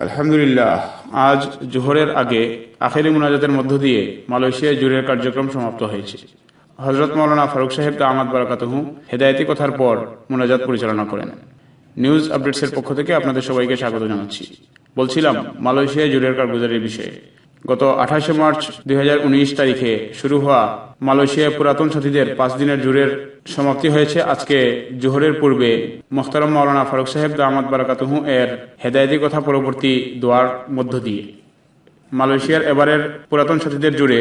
আলহামদুলিল্লাহ, আজ জোহরের আগে আখেরি মুনাজাতের মধ্য দিয়ে মালয়েশিয়ায় জুরের কার্যক্রম সমাপ্ত হয়েছে। হজরত মৌলানা ফারুক সাহেব দামাদ বারাকাতহু হেদায়তি কথার পর মুনাজাত পরিচালনা করেন। নিউজ আপডেটসের পক্ষ থেকে আপনাদের সবাইকে স্বাগত জানাচ্ছি। বলছিলাম, মালয়েশিয়ায় জুরের কারগুজারির বিষয়ে। গত আঠাশে মার্চ দুই হাজার উনিশ তারিখে শুরু হওয়া মালয়েশিয়ায় পুরাতন সাথীদের পাঁচ দিনের জুরের সমাপ্তি হয়েছে আজকে জোহরের পূর্বে। মোখতারম মাওলানা ফারুক সাহেব দামাদ বারাকাতুহু এর হেদায়তি কথা পরবর্তী দোয়ার মধ্য দিয়ে। মালয়েশিয়ার এবারের পুরাতন সাথীদের জুড়ে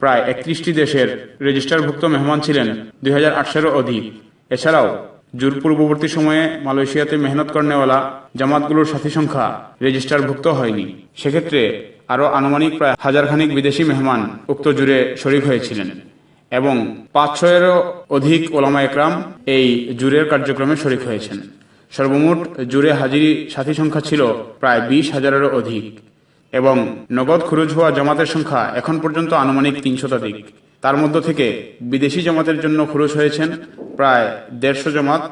প্রায় একত্রিশটি দেশের রেজিস্টারভুক্ত মেহমান ছিলেন দুই হাজার অধিক এছাড়াও জুর পূর্ববর্তী সময়ে মালয়েশিয়াতে মেহনত করেনেওয়ালা জামাতগুলোর সাথী সংখ্যা রেজিস্টারভুক্ত হয়নি। সেক্ষেত্রে আরও আনুমানিক প্রায় হাজারখানিক বিদেশি মেহমান উক্ত জুড়ে শরিক হয়েছিলেন। এবং পাঁচ ছয়েরও অধিক ওলামা একরাম এই জুরের কার্যক্রমে শরিক হয়েছেন। সর্বমোট জুড়ে হাজিরি সাথী সংখ্যা ছিল প্রায় বিশ হাজারেরও অধিক। এবং নগদ খরচ হওয়া জামাতের সংখ্যা এখন পর্যন্ত আনুমানিক তিন শতাধিক তার মধ্য থেকে বিদেশি জামাতের জন্য খরচ হয়েছেন প্রায় দেড়শো জমাত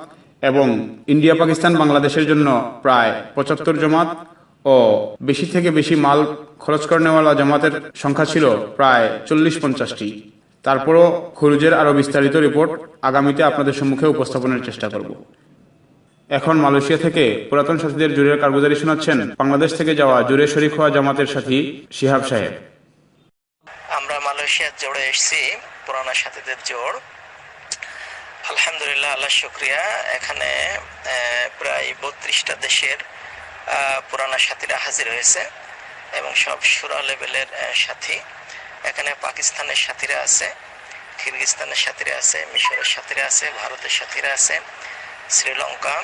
এবং ইন্ডিয়া, পাকিস্তান, বাংলাদেশের জন্য প্রায় পঁচাত্তর জামাত ও বেশি থেকে বেশি মাল খরচ করেনেওয়ালা জামাতের সংখ্যা ছিল প্রায় চল্লিশ পঞ্চাশটি তারপরও খরুজের আরও বিস্তারিত রিপোর্ট আগামীতে আপনাদের সম্মুখে উপস্থাপনের চেষ্টা করব। এখন মালয়েশিয়া থেকে পুরাতন সাথীদের জুড়ের কারগুজারি শোনাচ্ছেন বাংলাদেশ থেকে যাওয়া জুড়ে শরিক হওয়া জামাতের সাথী শিহাব সাহেব। আমরা মালয়েশিয়ার জোড়ে এসেছি, পুরানা সাথীদের জোড় আলহামদুলিল্লাহ, আল্লাহ শুক্রিয়া। এখানে প্রায় বত্রিশটা দেশের পুরানা সাথীরা হাজির হয়েছে এবং সব সুরা লেভেলের সাথী। এখানে পাকিস্তানের সাথীরা আছে, কিরগিস্তানের সাথীরা আছে, মিশরের সাথীরা আছে, ভারতের সাথীরা আছে, শ্রীলঙ্কা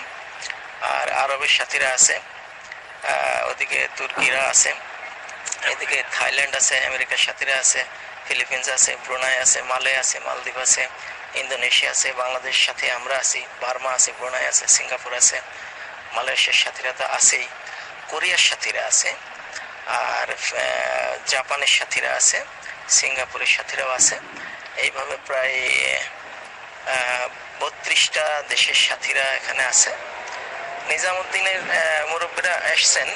আর আরবের সাথীরা আছে ওদিকে তুর্কিরা আছে, এদিকে থাইল্যান্ড আছে, আমেরিকার সাথীরা আছে, ফিলিপিন্স আছে, ব্রুনাই আছে, মালে আছে, মালদ্বীপ আছে, ইন্দোনেশিয়া আছে বাংলাদেশ সাথে আমরা আছি, বার্মা আছে, ব্রুনাই আছে, সিঙ্গাপুর আছে মালয়েশিয়ার সাথীরা তো আছেই, কোরিয়ার সাথীরা আছে, আর জাপানের সাথীরা আছে, সিঙ্গাপুরের সাথীরাও আছে। এইভাবে প্রায় বত্রিশটা দেশের সাথীরা এখানে আছে। নিজামুদ্দিনের মুরব্বীরা এসছেন,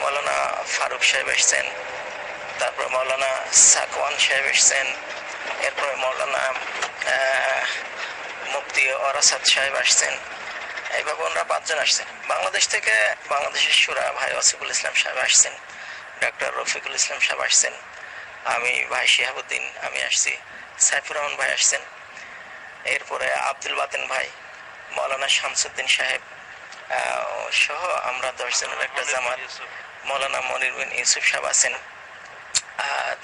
মৌলানা ফারুক সাহেব এসছেন, তারপর মৌলানা সাকওয়ান সাহেব এসছেন, এরপরে মৌলানা মুফতি অরাসাদ সাহেব আসছেন। এইভাবে ওনারা পাঁচজন আসছেন। বাংলাদেশ থেকে বাংলাদেশের সুরা ভাই ওয়াসিফুল ইসলাম সাহেব আসছেন ডক্টর রফিকুল ইসলাম সাহেব আসছেন আমি ভাই শিহাবুদ্দিন আমি আসছি সাইফুর রহমান ভাই আসছেন এরপরে আব্দুল বাতেন ভাই মৌলানা শামসুদ্দিন সাহেব সহ আমরা দশ জনের একটা জামাত মৌলানা মনির বিন ইউসুফ সাহেব আছেন।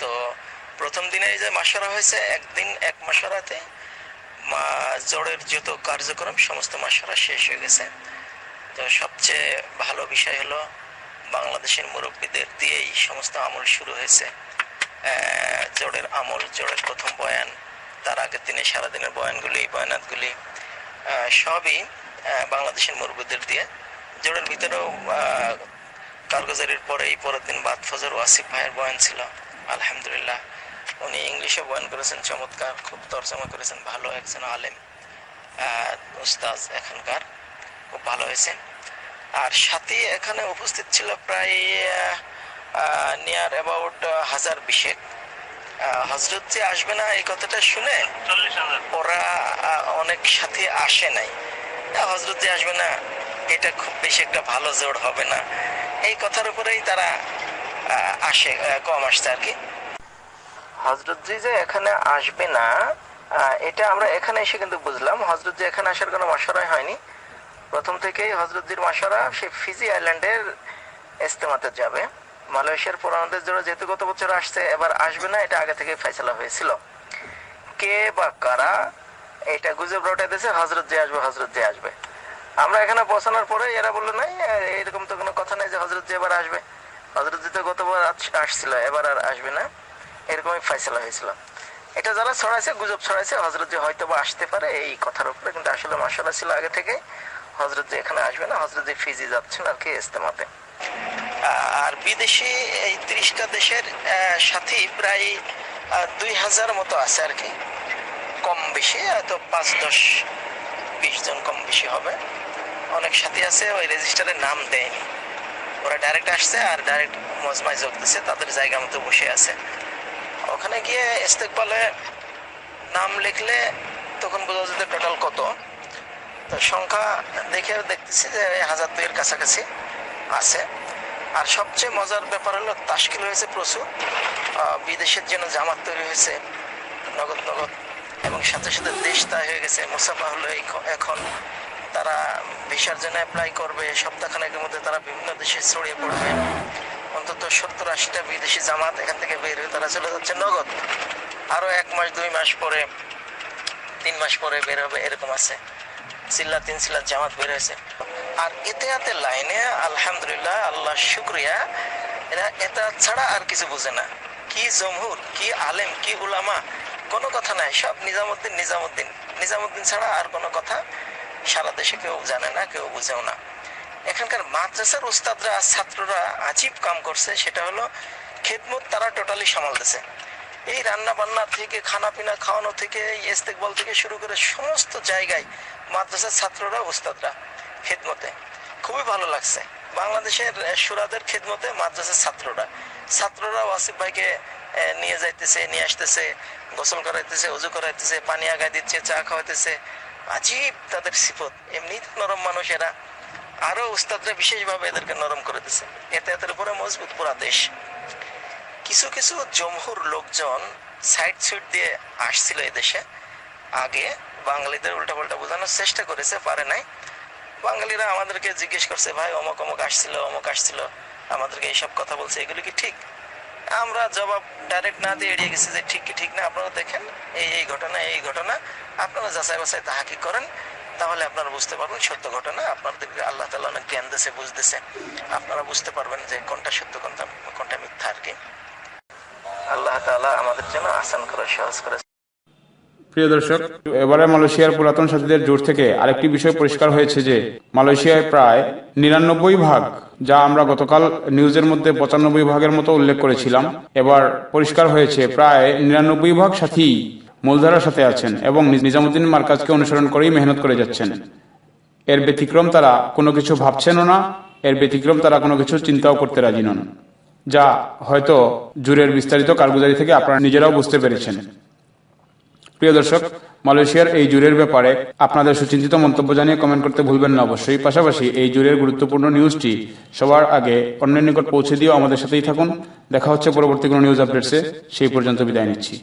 তো প্রথম দিনে যে মাসরা হয়েছে একদিন এক মাসরাতে মা জোরের যত কার্যক্রম সমস্ত মাসরা শেষ হয়ে গেছে। তো সবচেয়ে ভালো বিষয় হলো, বাংলাদেশের মুরব্বীদের দিয়েই সমস্ত আমল শুরু হয়েছে। জোরের আমল, জোরের প্রথম বয়ান, তার আগের দিনে সারাদিনের বয়ানগুলি, বয়ানাতগুলি সবই বাংলাদেশের মুরব্বীদের দিয়ে। জোরের ভিতরেও কারগুজারির পরে এই পরের দিন বাদ ফজর ওয়াসিফ ভাইয়ের বয়ান ছিল। আলহামদুলিল্লাহ। উনি ইংলিশে বয়ান করেছেন চমৎকার খুব তর্জমা করেছেন ভালো একজন আলেম উস্তাজ এখানকার খুব ভালো হয়েছে আর সাথে এখানে উপস্থিত ছিল প্রায় নিয়ার অ্যাবাউট হাজার বিশেক। হজরত যে আসবে না এই কথাটা শুনে ওরা অনেক সাথে আসে নাই। হজরত যে আসবে না এটা খুব বেশি একটা ভালো জোর হবে না। এই কথার উপরেই তারা আসে কম আসছে আর কি। হজরত জি যে এখানে আসবে না এটা আমরা এখানে এসে কিন্তু বুঝলাম। হজরত জি এখানে আসার কোনো মশারাই হয়নি। প্রথম থেকেই হজরতজির মাসারা সে ফিজি আইল্যান্ডের ইস্তেমাতে যাবে। মালয়েশিয়ার পুরানোদের জন্য যেহেতু গত বছর আসছে, এবার আসবে না, এটা আগে থেকে ফেসলা হয়েছিল। কে বা কারা, এটা গুজব রটে হজরত যে আসবে হজরত যে আসবে। আমরা এখানে পৌঁছানোর পরে এরা বলল, নাই, এরকম তো কোনো কথা নাই যে হজরত যে এবার আসবে। হজরত জি তো গতবার আস- আসছিল, এবার আর আসবে না। এরকমই ফেসলা হয়েছিল এটা যারা ছড়াইছে, গুজব ছড়াইছে হজরত যে হয়তো বা আসতে পারে এই কথার উপরে, কিন্তু আসলে মশলা ছিল আগে থেকে হজরত যে এখানে আসবে না হজরত যে ফিজি যাচ্ছেন আর কি ইস্তেমাতে আর বিদেশি এই ত্রিশটা দেশের সাথী প্রায় দুই হাজার মতো আছে আর কি। কম বেশি, হয়তো পাঁচ, দশ, বিশ জন কম বেশি হবে। অনেক সাথী আছে, ওই রেজিস্টারে নাম দেয়নি। ওরা ডাইরেক্ট আসছে আর ডাইরেক্ট মজমায় যোগ দিচ্ছে তাদের জায়গা মতো বসে আছে। ওখানে গিয়ে ইস্তেকবালে নাম লিখলে তখন বোঝা যেত টোটাল কত। তো সংখ্যা দেখে দেখতেছি যে হাজার দুইয়ের কাছাকাছি আছে। আর সবচেয়ে মজার ব্যাপার হলো, তাশকিল হয়েছে প্রচুর। বিদেশের জন্য জামাত তৈরি হয়েছে, নগদ নগদ। এবং সাথে সাথে দেশ তাই হয়ে গেছে, মুসাফা হলো এখন। তারা ভিসার জন্য অ্যাপ্লাই করবে, সপ্তাহখানেকের মধ্যে তারা বিভিন্ন দেশে ছড়িয়ে পড়বে। অন্তত সত্তর আশিটা বিদেশি জামাত এখান থেকে বের হয়ে তারা চলে যাচ্ছে নগদ। আরও এক মাস, দুই মাস পরে, তিন মাস পরে বের হবে, এরকম আছে। চিল্লা তিন চিল্লা জামাত বের হয়েছে। আর এতে এতে লাইনে আলহামদুলিল্লাহ, আল্লাহ শুক্রিয়া। এরা এটা ছাড়া আর কিছু বুঝে না। কি জমহুর, কি আলেম, কি উলামা, কোনো কথা নাই। সব নিজামুদ্দিন নিজামুদ্দিন। নিজামুদ্দিন ছাড়া আর কোনো কথা সারা দেশে কেউ জানে না, কেউ বুঝেও না। এখানকার মাদ্রাসার উস্তাদরা, ছাত্ররা আজীব কাম করছে, সেটা হলো খেদমত তারা টোটালি সামালতেছে। এই রান্না বান্না থেকে খানা পিনা খাওয়ানো থেকে, ইস্তেকবল থেকে শুরু করে সমস্ত জায়গায় মাদ্রাসার ছাত্ররা, উস্তাদরা খেদমতে। খুবই ভালো লাগছে। বাংলাদেশের সুরাদের খেদমতে মাদ্রাসার ছাত্ররা। ছাত্ররা ওয়াসিফ ভাইকে নিয়ে যাইতেছে, নিয়ে আসতেছে, গোসল করাইতেছে, উজু করাইতেছে, পানি আগায় দিচ্ছে, চা খাওয়াইতেছে। আজীব তাদের সিফত। এমনি নরম মানুষ এরা আরও উস্তাদরা বিশেষভাবে এদেরকে নরম করে দিচ্ছে এতে এদের উপরে মজবুত পুরা দেশ। কিছু কিছু জমহুর লোকজন সাইড সুইট দিয়ে আসছিল দেশে। আগে বাঙালিদের উল্টা পাল্টা বোঝানোর চেষ্টা করেছে, পারে নাই। বাঙালিরা আমাদেরকে জিজ্ঞেস করছে, ভাই, অমুক অমুক আসছিল অমুক আসছিল। আমাদেরকে এইসব কথা বলছে, এগুলো কি ঠিক? আমরা জবাব ডাইরেক্ট না দিয়ে এড়িয়ে গেছি যে ঠিক কি ঠিক না। আপনারা দেখেন, এই এই ঘটনা এই ঘটনা। আপনারা যাচাই বাছাই তাহাকি করেন। তাহলে আপনারা বুঝতে পারবেন সত্য ঘটনা। আপনাদেরকে আল্লাহ তালা অনেক জ্ঞান দিছে বুঝতেছে। আপনারা বুঝতে পারবেন যে কোনটা সত্য, কোনটা কোনটা মিথ্যা আর কি। আল্লাহ তাআলা আমাদের জন্য আসান করে, সহজ করে। প্রিয় দর্শক, এবারে মালয়েশিয়ার পুরাতন সাথীদের জোর থেকে আরেকটি বিষয় পরিষ্কার হয়েছে যে, মালয়েশিয়ায় প্রায় নিরানব্বই ভাগ, যা আমরা গতকাল নিউজের মধ্যে পঁচানব্বই ভাগের মতো উল্লেখ করেছিলাম, এবার পরিষ্কার হয়েছে, প্রায় নিরানব্বই ভাগ সাথী মূলধারার সাথে আছেন এবং নিজামুদ্দিন মার্কাজকে অনুসরণ করেই মেহনত করে যাচ্ছেন। এর ব্যতিক্রম তারা কোনো কিছু ভাবছেনও না, এর ব্যতিক্রম তারা কোনো কিছু চিন্তাও করতে রাজি নন। যা হয়তো জুরের বিস্তারিত কারগুজারি থেকে আপনারা নিজেরাও বুঝতে পেরেছেন। প্রিয় দর্শক, মালয়েশিয়ার এই জুরের ব্যাপারে আপনাদের সুচিন্তিত মন্তব্য জানিয়ে কমেন্ট করতে ভুলবেন না অবশ্যই। পাশাপাশি এই জুরের গুরুত্বপূর্ণ নিউজটি সবার আগে অন্যের নিকট পৌঁছে দিয়েও আমাদের সাথেই থাকুন। দেখা হচ্ছে পরবর্তী কোনো নিউজ আপডেটসে সেই পর্যন্ত বিদায় নিচ্ছি।